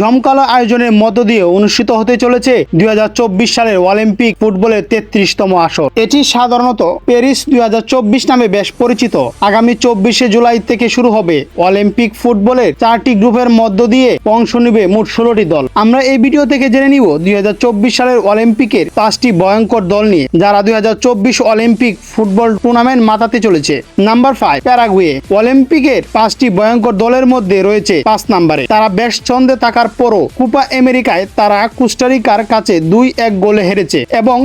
জমকালো আয়োজনের মধ্য দিয়ে অনুষ্ঠিত হতে চলেছে দু হাজার চব্বিশ সালের অলিম্পিক ফুটবলের তেত্রিশতম আসর। এটি সাধারণত প্যারিস দু হাজার চব্বিশ নামে বেশ পরিচিত। আগামী চব্বিশে জুলাই থেকে শুরু হবে অলিম্পিক ফুটবলের চারটি গ্রুপের মধ্য দিয়ে অংশ নেবে মোট ষোলোটি দল। আমরা এই ভিডিও থেকে জেনে নিব দুই হাজার চব্বিশ সালের অলিম্পিকের পাঁচটি ভয়ঙ্কর দল নিয়ে, যারা দুই হাজার চব্বিশ অলিম্পিক ফুটবল টুর্নামেন্ট মাতাতে চলেছে। Number five, Paraguay. অলিম্পিকের পাঁচটি ভয়ঙ্কর দলের মধ্যে রয়েছে পাঁচ নাম্বারে। তারা বেশ ছন্দে থাকার পরও কুপা আমেরিকায় তারা কুস্টারিকার কাছে দুই এক গোলে হেরেছে এবং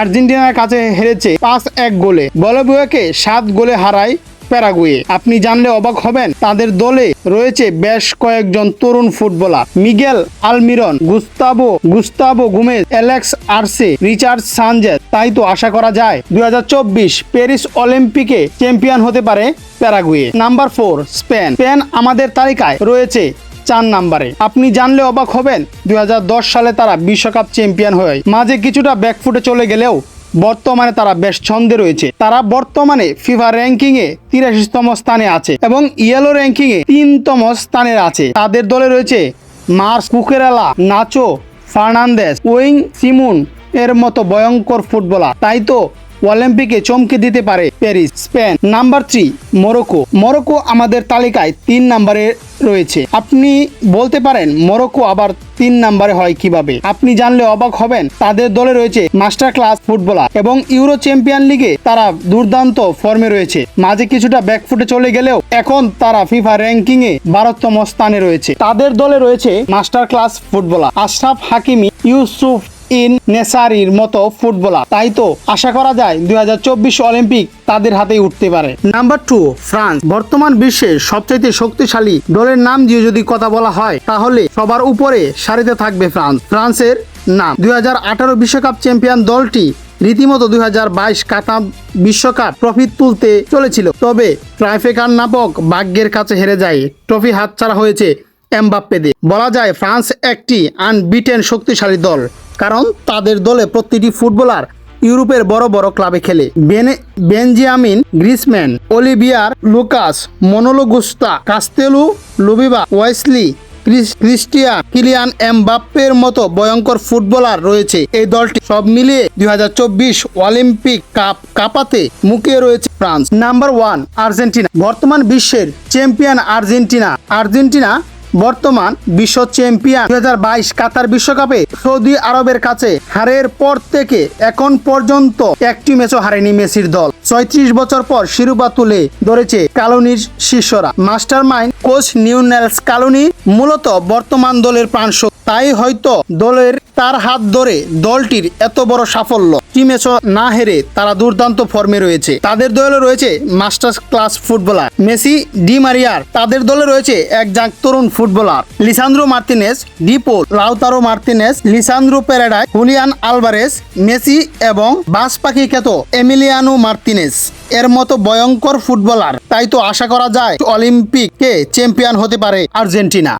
আর্জেন্টিনার কাছে হেরেছে পাঁচ এক গোলে। বলবিয়াকে সাত গোলে হারায় প্যারাগুয়ে। আপনি জানলে অবাক হবেন, তাদের দলে রয়েছে বেশ কয়েকজন তরুণ footballer. Miguel Almiron Gustavo Gustavo Gomez, Alex Arce, Richard Sanchez. তাই তো আশা করা যায়, দুই হাজার চব্বিশ প্যারিস অলিম্পিকে চ্যাম্পিয়ন হতে পারে Paraguay. Number four, Spain. Spain আমাদের তালিকায় রয়েছে চার নাম্বারে। আপনি জানলে অবাক হবেন, দুই হাজার দশ সালে তারা বিশ্বকাপ চ্যাম্পিয়ন হয়ে মাঝে কিছুটা ব্যাকফুটে চলে গেলেও বর্তমানে তারা বেশ ছন্দে রয়েছে। তারা বর্তমানে ফিফা র্যাঙ্কিং এ তিরাশিতম স্থানে আছে এবং ইয়েলো র্যাঙ্কিং এ তিনতম স্থানে আছে। তাদের দলে রয়েছে Marc Cucurella, Nacho, Fernandez Unai Simon, এর মতো ভয়ঙ্কর ফুটবলার। তাই তো অলিম্পিকে চমকে দিতে পারে Paris, Spain. Number three, Morocco. Morocco আমাদের তালিকায় তিন নম্বরে রয়েছে। আপনি বলতে পারেন, মরক্কো আবার তিন নম্বরে হয় কীভাবে? আপনি জানলে অবাক হবেন, তাদের দলে রয়েছে মাস্টার ক্লাস ফুটবলার এবং ইউরো চ্যাম্পিয়ন লিগে তারা দুর্দান্ত ফর্মে রয়েছে। মাঝে কিছুটা ব্যাকফুটে চলে গেলেও এখন তারা ফিফা র্যাঙ্কিং এ বারোতম স্থানে রয়েছে। তাদের দলে রয়েছে master class footballer Achraf Hakimi, Youssef in নেসারির মতো ফুটবলার। তাই তো আশা করা যায় দুই অলিম্পিক তাদের হাতেই উঠতে পারে। Number two, France. বর্তমান বিশ্বের সবচাইতে শক্তিশালী দলের নাম দিয়ে যদি কথা বলা হয়, তাহলে সবার উপরে সারিতে থাকবে ফ্রান্স। ফ্রান্সের নাম। দুই বিশ্বকাপ চ্যাম্পিয়ন দলটি রীতিমতো দুই হাজার বাইশ কাতার বিশ্বকাপ ট্রফি তুলতে চলেছিল। তবে ট্রাইফেকার নাপক ভাগ্যের কাছে হেরে যায়। ট্রফি হাতছাড়া হয়েছে এমবাপ্পেদে বলা যায় ফ্রান্স একটি আনবিটেন শক্তিশালী দল। কারণ তাদের দলে প্রতিটি ফুটবলার ইউরোপের বড় বড় ক্লাবে খেলে। বেনে Benjamin Griezmann Olivier Lucas, Manolo Gusta, Castelo Lubiba Wesley, Chris- Christian, Kylian এমবাপ্পের মতো ভয়ঙ্কর ফুটবলার রয়েছে। এই দলটি সব মিলিয়ে দুই হাজার চব্বিশ অলিম্পিক কাপ কাপাতে মুখে রয়েছে ফ্রান্স। Number one Argentina. বর্তমান বিশ্বের চ্যাম্পিয়ন আর্জেন্টিনা। আর্জেন্টিনা বর্তমান বিশ্ব চ্যাম্পিয়ন দুই কাতার বিশ্বকাপে সৌদি আরবের কাছে হারের পর থেকে এখন পর্যন্ত একটি ম্যাচও হারেনি মেসির দল ছয়ত্রিশ বছর পর শিরোপা তুলে ধরেছে কালোনির শিষ্যরা মাস্টার মাইন্ড কোচ নিউনেলস কালোনি মূলত বর্তমান দলের প্রাণ। তাই হয়তো দলের তার হাত ধরে দলটির এত বড় সাফল্য। ম্যাচও না হেরে তারা দুর্দান্ত ফর্মে রয়েছে। তাদের দলে রয়েছে masters class footballer Messi, D মারিয়ার। তাদের দলে রয়েছে এক জাক তরুণ footballer Lisandro Martinez De Paul Lautaro Martinez, Lisandro Paredes Julian Alvarez, Messi এবং বাস পাখি খ্যাত এমিলিয়ানো মার্তিনেস। এর মতো ভয়ঙ্কর ফুটবলার, তাই তো আশা করা যায় অলিম্পিকে চ্যাম্পিয়ন হতে পারে আর্জেন্টিনা।